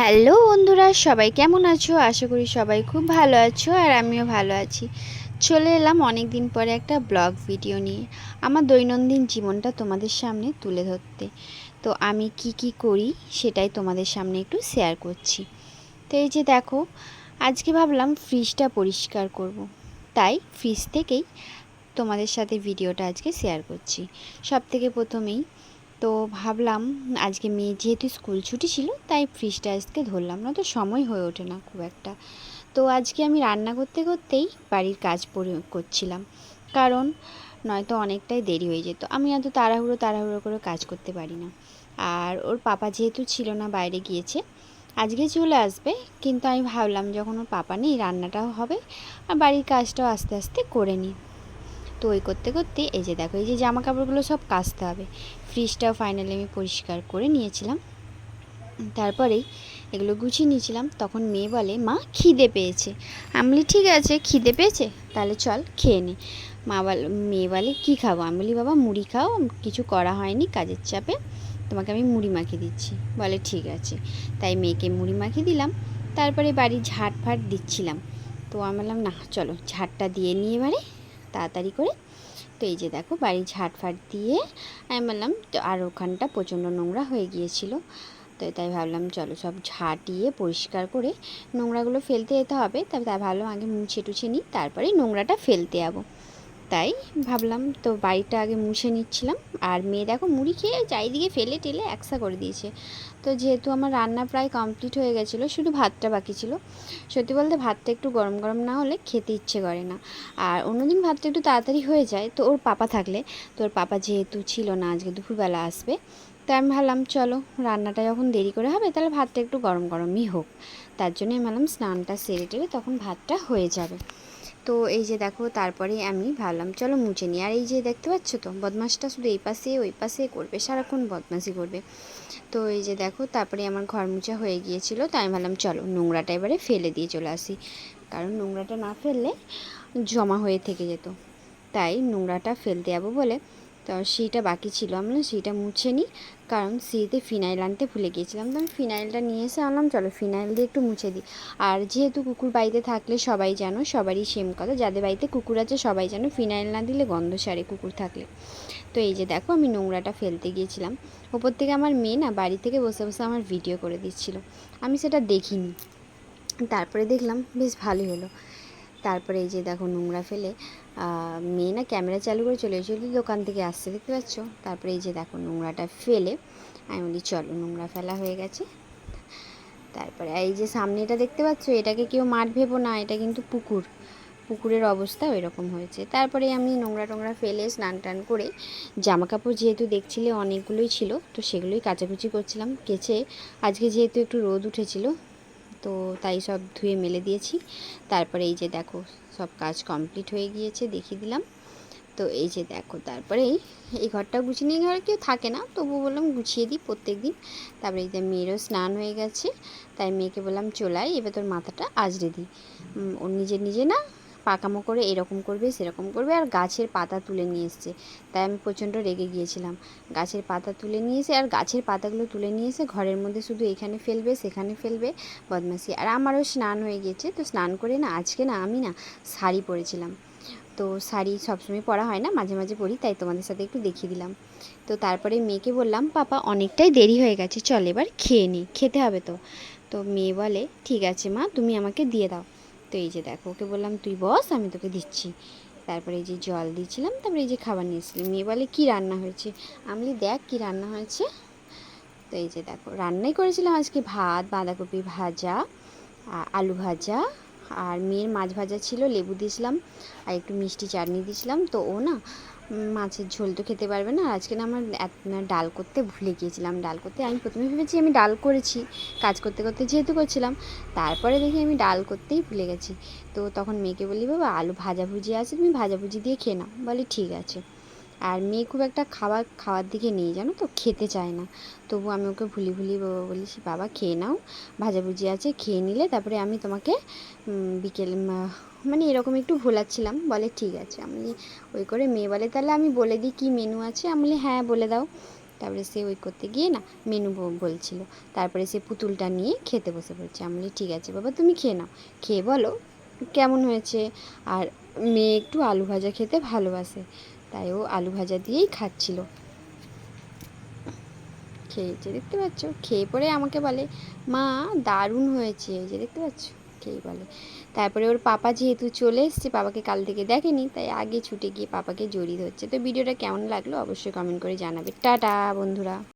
Hello বন্ধুরা, সবাই কেমন আছো? আশা করি সবাই খুব ভালো আছো আর আমিও ভালো আছি। চলে এলাম অনেক দিন পরে একটা ব্লগ ভিডিও নিয়ে, আমার দৈনন্দিন জীবনটা তোমাদের সামনে তুলে ধরতে। তো আমি কি কি করি সেটাই তোমাদের সামনে একটু শেয়ার করছি। তো এই যে দেখো, আজকে ভাবলাম ফ্রিজটা পরিষ্কার করব। তাই ফ্রিজ থেকেই তোমাদের সাথে ভিডিওটা আজকে শেয়ার করছি। সব থেকে প্রথমেই তো ভাবলাম আজকে মেয়ে যেহেতু স্কুল ছুটি ছিল, তাই ফ্রিজটা আজকে ধরলাম না তো সময় হয়ে ওঠে না খুব একটা। তো আজকে আমি রান্না করতে করতেই বাড়ির কাজ করছিলাম। কারণ নয়তো অনেকটাই দেরি হয়ে যেত, আমি এত তাড়াহুড়ো তাড়াহুড়ো করে কাজ করতে পারি না। আর ওর পাপা যেহেতু ছিল না, বাইরে গিয়েছে, আজকে চলে আসবে, কিন্তু আমি ভাবলাম যখন ওর পাপা নেই, রান্নাটাও হবে, আর বাড়ির কাজটাও আস্তে আস্তে করে নিই। তো ওই করতে করতে এই যে দেখো, এই যে জামা কাপড়গুলো সব কাচতে হবে। ফ্রিজটাও ফাইনালি আমি পরিষ্কার করে নিয়েছিলাম। তারপরেই এগুলো গুছিয়ে নিয়েছিলাম। তখন মেয়ে বলে, মা, খিদে পেয়েছে। আমি বলি, ঠিক আছে, খিদে পেয়েছে? তাহলে চল খেয়ে নে। মা বল, মেয়ে বলে, কী খাব? আমি বলি, বাবা, মুড়ি খাও। কিছু করা হয়নি কাজের চাপে। তোমাকে আমি মুড়ি মাখিয়ে দিচ্ছি। বলে, ঠিক আছে। তাই মেয়েকে মুড়ি মাখিয়ে দিলাম। তারপরে বাড়ি ঝাড় ফাট দিচ্ছিলাম। তো আমি বললাম, না, চলো, ঝাড়টা দিয়ে নিয়ে এবারে। তাড়াতাড়ি করে। তো এই যে দেখো বাড়ি ঝাটফাট দিয়ে আমি বললাম, তো আর ওখানটা প্রচণ্ড নোংরা হয়ে গিয়েছিল। তো তাই ভাবলাম, চলো সব ঝাঁটিয়ে পরিষ্কার করে নোংরাগুলো ফেলতে যেতে হবে। তবে তাই ভাবলাম আগে মুছে টুছে নিই, তারপরে নোংরাটা ফেলতে যাব। তাই ভাবলাম তো বাড়িটা আগে মুছে নিচ্ছিলাম। আর মেয়ে দেখো মুড়ি খেয়ে চারিদিকে ফেলে টেলে একসা করে দিয়েছে। তো যেহেতু আমার রান্না প্রায় কমপ্লিট হয়ে গেছিল, শুধু ভাতটা বাকি ছিল। সত্যি বলতে ভাতটা একটু গরম গরম না হলে খেতে ইচ্ছে করে না। আর অন্যদিন ভাতটা একটু তাড়াতাড়ি হয়ে যায়, তো ওর পাপা থাকলে। তো ওর পাপা যেহেতু ছিল না, আজকে দুপুরবেলা আসবে। তো আমি ভাবলাম, চলো রান্নাটা যখন দেরি করে হবে, তাহলে ভাতটা একটু গরম গরমই হোক। তার জন্য আমি ভাবলাম স্নানটা সেরে টেরে তখন ভাতটা হয়ে যাবে। তো এই যে দেখো, তারপরে আমি ভাবলাম, চলো মুছে নিই। আর এই যে দেখতে পাচ্ছ তো, বদমাসটা শুধু এই পাশে, ওই পাশে করবে, সারাক্ষণ বদমাসি করবে। তো এই যে দেখো, তারপরে আমার ঘর মুছা হয়ে গিয়েছিল, তো আমি ভাবলাম, চলো নোংরাটা এবারে ফেলে দিয়ে চলে আসি। কারণ নোংরাটা না ফেললে জমা হয়ে থেকে যেত। তাই নোংরাটা ফেলতে যাব বলে তো সেইটা বাকি ছিল। আমি না সেইটা মুছে নিই কারণ সিঁড়িতে ফিনাইল আনতে ভুলে গিয়েছিলাম। তো আমি ফিনাইলটা নিয়ে এসে আনলাম, চলো ফিনাইল দিয়ে একটু মুছে দিই আর যেহেতু কুকুর বাড়িতে থাকলে সবাই জানো, সবারই সেম কথা। যাদের বাড়িতে কুকুর আছে, সবাই জানো, ফিনাইল না দিলে গন্ধ সারে কুকুর থাকলে। তো এই যে দেখো, আমি নোংরাটা ফেলতে গিয়েছিলাম। ওপর থেকে আমার মেয়ে না বাড়ি থেকে বসে বসে আমার ভিডিও করে দিচ্ছিল। আমি সেটা দেখিনি। তারপরে দেখলাম, বেশ ভালোই হলো। তারপরে এই যে দেখো নোংরা ফেলে মেয়ে না ক্যামেরা চালু করে চলে এসেছিল দোকান থেকে আসছে, দেখতে পাচ্ছ? তারপরে এই যে দেখো নোংরাটা ফেলে, আমি বলি, চলো, নোংরা ফেলা হয়ে গেছে। তারপরে এই যে সামনে এটা দেখতে পাচ্ছ? এটাকে কেউ মাঠ ভেবো না, এটা কিন্তু পুকুর। পুকুরের অবস্থা ওই রকম হয়েছে। তারপরে আমি নোংরা টোংরা ফেলে স্নান টান করে জামা কাপড় যেহেতু দেখছিলে অনেকগুলোই ছিল, তো সেগুলোই কাচাকুচি করছিলাম, কেচে। আজকে যেহেতু একটু রোদ উঠেছিল তো তাই সব ধুয়ে মেলে দিয়েছি। তারপরে এই যে দেখো, সব কাজ কমপ্লিট হয়ে গিয়েছে, দেখিয়ে দিলাম। তো এই যে দেখো, তারপরে এই ঘরটা গুছিয়ে নিয়ে ঘরে কেউ থাকে না। তবু বললাম গুছিয়ে দিই প্রত্যেক দিন তারপরে এই যে মেয়েরও স্নান হয়ে গেছে। তাই মেয়েকে বললাম চলাই এবার তোর মাথাটা আজড়ে দিই। ও নিজে নিজে না পাকামো করে এরকম করবে, সেরকম করবে আর গাছের পাতা তুলে নিয়ে এসছে। তাই আমি প্রচণ্ড রেগে গিয়েছিলাম। গাছের পাতা তুলে নিয়ে এসে, আর গাছের পাতাগুলো তুলে নিয়ে এসে ঘরের মধ্যে শুধু এখানে ফেলবে, সেখানে ফেলবে বদমাসি আর আমারও স্নান হয়ে গিয়েছে, তো স্নান করে না, আজকে না আমি না শাড়ি পরেছিলাম। তো শাড়ি সবসময় পরা হয় না, মাঝে মাঝে পরি, তাই তোমাদের সাথে একটু দেখিয়ে দিলাম। তো তারপরে মেয়েকে বললাম, পাপা, অনেকটাই দেরি হয়ে গেছে, চল এবার খেয়ে নিই খেতে হবে তো। তো মেয়ে বলে, ঠিক আছে মা, তুমি আমাকে দিয়ে দাও। তো এই যে দেখো, ওকে বললাম, তুই বস, আমি তোকে দিচ্ছি। তারপরে এই যে জল দিয়েছিলাম, তারপরে এই যে খাবার নিয়েছিলাম মেয়ে বলে, কী রান্না হয়েছে? আমি দেখ কী রান্না হয়েছে। তো এই যে দেখো, রান্নাই করেছিলাম আজকে ভাত, বাঁধাকপি ভাজা আলু ভাজা, আর মেয়ের মাছ ভাজা ছিল, লেবু দিয়েছিলাম, আর একটু মিষ্টি চাটনি দিয়েছিলাম। তো ও না মাছের ঝোল তো খেতে পারবে না। আজকে না আমার ডাল করতে ভুলে গিয়েছিলাম। ডাল করতে আমি প্রথমে ভেবেছি আমি ডাল করেছি, কাজ করতে করতে যেহেতু করছিলাম। তারপরে দেখি আমি ডাল করতেই ভুলে গেছি। তো তখন মেয়েকে বলি বাবা, আলু ভাজাভুজি আছে, তুমি ভাজাভুজি দিয়ে খেয়ে নাও। বলে, ঠিক আছে। আর মেয়ে খুব একটা খাবার, খাওয়ার দিকে নেই, জানো তো, খেতে চায় না। তবু আমি ওকে ভুলি ভুলি বাবা বলিস বাবা, খেয়ে নাও, ভাজাভুজি আছে, খেয়ে নিলে তারপরে আমি তোমাকে বিকেল মানে এরকম একটু ভোলাচ্ছিলাম, বলে ঠিক আছে। আমি ওই করে মেয়ে বলে, তাহলে আমি বলে দিই কী মেনু আছে? আমি বলি হ্যাঁ বলে দাও। তারপরে সে ওই করতে গিয়ে না মেনু বলছিল। তারপরে সে পুতুলটা নিয়ে খেতে বসে পড়ছে। আমি বলি, ঠিক আছে বাবা, তুমি খেয়ে নাও। খেয়ে বলো, কেমন হয়েছে? আর মেয়ে একটু আলু ভাজা খেতে ভালোবাসে, তাই ও আলু ভাজা দিয়েই খাচ্ছিল। খেয়েছে, দেখতে পাচ্ছ? খেয়ে পরে আমাকে বলে, মা, দারুণ হয়েছে। এই যে দেখতে পাচ্ছ? খেয়ে বলে। তারপরে ওর পাপা যেহেতু চলে এসছে, পাপাকে কাল থেকে দেখেনি, তাই আগে ছুটে গিয়ে পাপাকে জড়িয়ে ধরছে। তো ভিডিওটা কেমন লাগল অবশ্যই কমেন্ট করে জানাবে। টাটা বন্ধুরা।